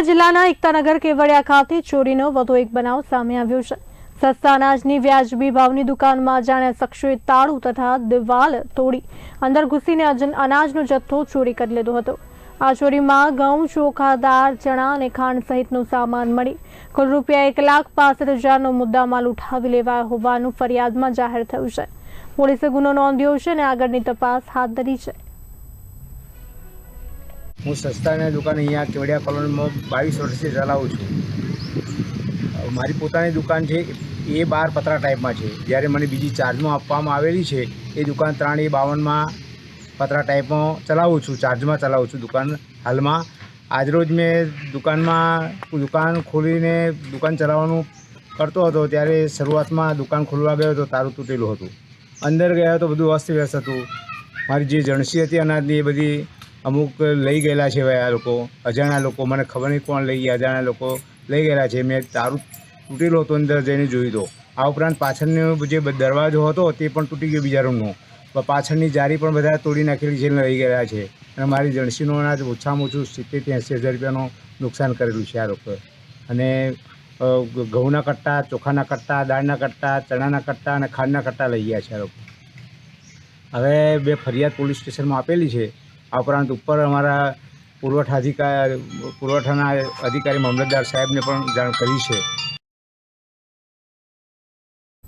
નર્મદા જિલ્લાના એકતાનગર કેવડિયા ખાતે ચોરીનો વધુ એક બનાવ સામે આવ્યો છે. સસ્તા અનાજની વ્યાજબી ભાવની દુકાનમાં અજાણ્યા શખ્સોએ તાળું તથા દિવાલ તોડી અંદર ઘૂસીને અનાજનો જથ્થો ચોરી કરી લીધો હતો. આ ચોરીમાં ઘઉં, ચોખા, દાળ, ચણા અને ખાંડ સહિતનો સામાન મળી. કુલ રૂપિયા એક લાખ પાસઠ હજારનો મુદ્દામાલ ઉઠાવી લેવાયો હોવાનું ફરિયાદમાં જાહેર થયું છે. પોલીસે ગુનો નોંધ્યો છે અને આગળની તપાસ હાથ ધરી છે. હું સસ્તાની દુકાન અહીંયા કેવડિયા કોલોનીમાં બાવીસ વર્ષથી ચલાવું છું. મારી પોતાની દુકાન છે એ બાર પતરા ટાઈપમાં છે. જ્યારે મને બીજી ચાર્જમાં આપવામાં આવેલી છે, એ દુકાન ત્રણ એ બાવનમાં પતરા ટાઈપમાં ચલાવું છું, ચાર્જમાં ચલાવું છું દુકાન હાલમાં. આજરોજ મેં દુકાનમાં, દુકાન ખોલીને દુકાન ચલાવવાનું કરતો હતો, ત્યારે શરૂઆતમાં દુકાન ખોલવા ગયો તો તારું તૂટેલું હતું. અંદર ગયો તો બધું અસ્તવ્યસ્ત હતું. મારી જે જણસી હતી અનાજની એ બધી અમુક લઈ ગયેલા છે ભાઈ આ લોકો, અજાણ્યા લોકો, મને ખબર નહીં કોણ લઈ ગયા, અજાણ્યા લોકો લઈ ગયેલા છે. મેં તારું તૂટેલો હતો અંદર જઈને જોયું દો આ ઉપરાંત પાછળનો જે દરવાજો હતો તે પણ તૂટી ગયો બીજા રૂમનો. પાછળની જારી પણ બધા તોડી નાખેલી છે અને લઈ ગયેલા છે. અને મારી જણસીનો અનાજ ઓછામાં ઓછું સિત્તેરથી એંસી હજાર રૂપિયાનું નુકસાન કરેલું છે આ લોકોએ અને ઘઉંના કટ્ટા, ચોખાના કટ્ટા, દાળના કટ્ટા, ચણાના કટ્ટા અને ખાંડના કટ્ટા લઈ ગયા છે આ લોકો. હવે બે ફરિયાદ પોલીસ સ્ટેશનમાં આપેલી છે. આ ઉપરાંત ઉપર અમારા પુરવઠા અધિકાર પુરવઠાના અધિકારી મામલતદાર સાહેબને પણ જાણ કરી છે.